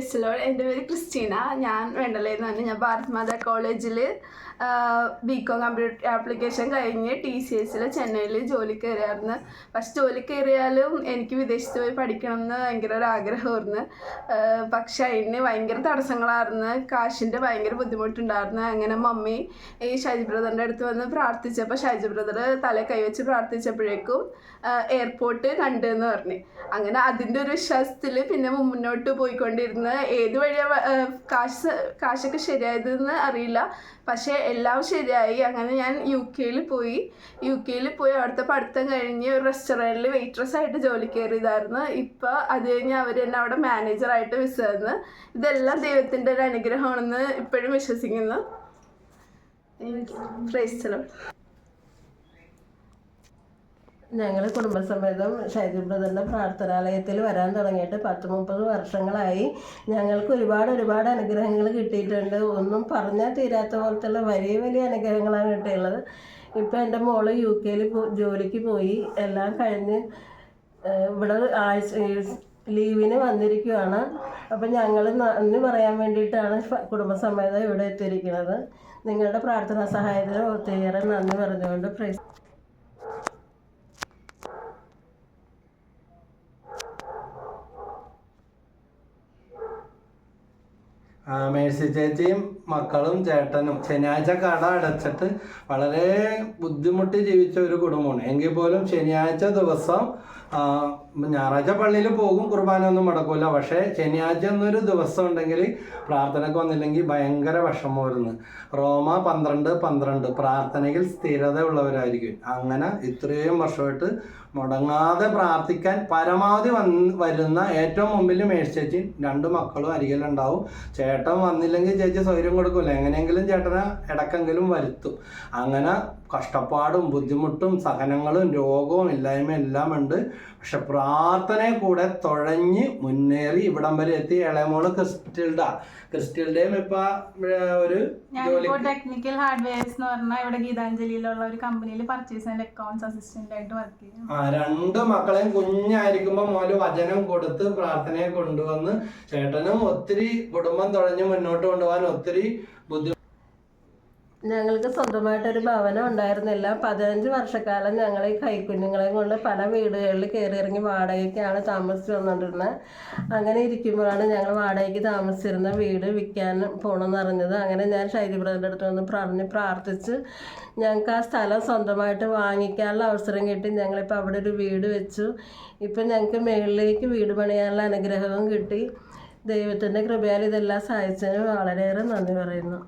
Hello എന്റെ പേര് Christina. ഞാൻ വേണ്ടല്ലായിരുന്നു ഞാൻ ഭാരത് മാതാ കോളേജിൽ ബി കോം കമ്പ്യൂട്ടർ ആപ്ലിക്കേഷൻ കഴിഞ്ഞ് ടി സി എസിൽ ചെന്നൈയിൽ ജോലി കയറിയായിരുന്നു. പക്ഷെ ജോലി കയറിയാലും എനിക്ക് വിദേശത്ത് പോയി പഠിക്കണം എന്ന് ഭയങ്കര ഒരു ആഗ്രഹമായിരുന്നു. പക്ഷെ അതിന് ഭയങ്കര തടസ്സങ്ങളായിരുന്നു. കാശിന്റെ ഭയങ്കര ബുദ്ധിമുട്ടുണ്ടായിരുന്നു. അങ്ങനെ മമ്മി ഈ ഷൈജ് ബ്രദറിന്റെ അടുത്ത് വന്ന് പ്രാർത്ഥിച്ചപ്പോൾ ഷൈജ് ബ്രദർ തല കൈവച്ച് പ്രാർത്ഥിച്ചപ്പോഴേക്കും എയർപോർട്ട് കണ്ടെന്ന് പറഞ്ഞു. അങ്ങനെ അതിന്റെ ഒരു വിശ്വാസത്തിൽ പിന്നെ മുന്നോട്ട് പോയിക്കൊണ്ടിരുന്ന്. ഏത് വഴിയാണ് കാശ് കാശൊക്കെ ശരിയായതെന്ന് അറിയില്ല. പക്ഷേ എല്ലാം ശരിയായി. അങ്ങനെ ഞാൻ യു കെയിൽ പോയി. യു കെയിൽ പോയി അവിടുത്തെ പഠിത്തം കഴിഞ്ഞ് ഒരു റെസ്റ്റോറന്റിൽ വെയിറ്റ്രസ് ആയിട്ട് ജോലി കയറിയതായിരുന്നു. ഇപ്പോൾ അത് കഴിഞ്ഞ് അവർ എന്നെ അവിടെ മാനേജറായിട്ട് വിസന്ന് ഇതെല്ലാം ദൈവത്തിന്റെ ഒരു അനുഗ്രഹമാണെന്ന് ഇപ്പോഴും വിശ്വസിക്കുന്നു. പ്രൈസ് ഞങ്ങൾ കുടുംബസമേതം ഷൈജു ബ്രദറിന്റെ പ്രാർത്ഥനാലയത്തിൽ വരാൻ തുടങ്ങിയിട്ട് പത്ത് മുപ്പത് വർഷങ്ങളായി. ഞങ്ങൾക്ക് ഒരുപാട് ഒരുപാട് അനുഗ്രഹങ്ങൾ കിട്ടിയിട്ടുണ്ട്. ഒന്നും പറഞ്ഞാൽ തീരാത്ത പോലത്തുള്ള വലിയ വലിയ അനുഗ്രഹങ്ങളാണ് കിട്ടിയുള്ളത്. ഇപ്പോൾ എന്റെ മോൾ യു കെയിൽ ജോലിക്ക് പോയി. എല്ലാം കഴിഞ്ഞ് ഇവിടെ ആഴ്ച ലീവിന് വന്നിരിക്കുവാണ്. അപ്പം ഞങ്ങൾ നന്ദി പറയാൻ വേണ്ടിയിട്ടാണ് കുടുംബസമേതം ഇവിടെ എത്തിയിരിക്കുന്നത്. നിങ്ങളുടെ പ്രാർത്ഥനാ സഹായത്തിന് ഒത്തിരിയേറെ നന്ദി പറഞ്ഞുകൊണ്ട് പ്രൈസ് മേഴ്സി ചേച്ചിയും മക്കളും ചേട്ടനും ശനിയാഴ്ച കട അടച്ചിട്ട് വളരെ ബുദ്ധിമുട്ടി ജീവിച്ച ഒരു കുടുംബമാണ്. എങ്കിൽ പോലും ശനിയാഴ്ച ദിവസം ഞായറാഴ്ച പള്ളിയിൽ പോകും കുർബാന ഒന്നും മുടക്കൂല. പക്ഷേ ശനിയാഴ്ച എന്നൊരു ദിവസം ഉണ്ടെങ്കിൽ പ്രാർത്ഥനയ്ക്ക് വന്നില്ലെങ്കിൽ ഭയങ്കര വിഷമമായിരുന്നു. റോമ പന്ത്രണ്ട് പന്ത്രണ്ട്. പ്രാർത്ഥനയിൽ സ്ഥിരത ഉള്ളവരായിരിക്കും അങ്ങനെ ഇത്രയും വർഷമായിട്ട് മുടങ്ങാതെ പ്രാർത്ഥിക്കാൻ പരമാവധി വന്ന് വരുന്ന ഏറ്റവും മുമ്പിൽ മേഴ്സ് ചേച്ചി രണ്ട് മക്കളും അരികിലുണ്ടാവും. ചേട്ടൻ വന്നില്ലെങ്കിൽ ചേച്ചി സൗകര്യം കൊടുക്കില്ല എങ്ങനെയെങ്കിലും ചേട്ടനെ ഇടക്കെങ്കിലും വരുത്തും. അങ്ങനെ കഷ്ടപ്പാടും ബുദ്ധിമുട്ടും സഹനങ്ങളും രോഗവും ഇല്ലായ്മയും എല്ലാം ഉണ്ട്. പക്ഷെ പ്രാർത്ഥനയെ കൂടെ തുഴഞ്ഞ് മുന്നേറി ഇവിടം വരെ എത്തി. ഇളയമോൾ ക്രിസ്റ്റിൽഡ. ക്രിസ്റ്റിൽഡയും ഇപ്പൊ ഒരു ടെക്നിക്കൽ ഹാർഡ്വെയർസ് എന്ന് പറഞ്ഞാൽ ഇവിടെ ഗീതാഞ്ജലിയിലുള്ള ഒരു കമ്പനിയിൽ പർച്ചേസ് ആൻഡ് അക്കൗണ്ട്സ് അസിസ്റ്റന്റ് ആയിട്ട് വർക്ക് ചെയ്യും ആ രണ്ട് മക്കളെയും കുഞ്ഞായിരിക്കുമ്പോ മോൽ വചനം കൊടുത്ത് പ്രാർത്ഥനയെ കൊണ്ടുവന്ന് ചേട്ടനും ഒത്തിരി കുടുംബം തുഴഞ്ഞ് മുന്നോട്ട് കൊണ്ടുപോകാൻ ഒത്തിരി ബുദ്ധി ഞങ്ങൾക്ക് സ്വന്തമായിട്ടൊരു ഭവനം ഉണ്ടായിരുന്നില്ല. പതിനഞ്ച് വർഷക്കാലം ഞങ്ങൾ ഈ കൈക്കുഞ്ഞുങ്ങളെയും കൊണ്ട് പല വീടുകളിൽ കയറി ഇറങ്ങി വാടകയ്ക്കാണ് താമസിച്ച് വന്നുകൊണ്ടിരുന്നത് അങ്ങനെ ഇരിക്കുമ്പോഴാണ് ഞങ്ങൾ വാടകയ്ക്ക് താമസിച്ചിരുന്ന വീട് വിൽക്കാൻ പോകണമെന്ന് അറിഞ്ഞത്. അങ്ങനെ ഞാൻ ശൈലി ബ്രദറിന്റെ അടുത്ത് വന്ന് പറഞ്ഞ് പ്രാർത്ഥിച്ച് ഞങ്ങൾക്ക് ആ സ്ഥലം സ്വന്തമായിട്ട് വാങ്ങിക്കാനുള്ള അവസരം കിട്ടി. ഞങ്ങളിപ്പോൾ അവിടെ ഒരു വീട് വെച്ചു. ഇപ്പം ഞങ്ങൾക്ക് മുകളിലേക്ക് വീട് പണിയാനുള്ള അനുഗ്രഹവും കിട്ടി. ദൈവത്തിന്റെ കൃപയാൽ ഇതെല്ലാം സഹായിച്ചതിന് വളരെയേറെ നന്ദി പറയുന്നു.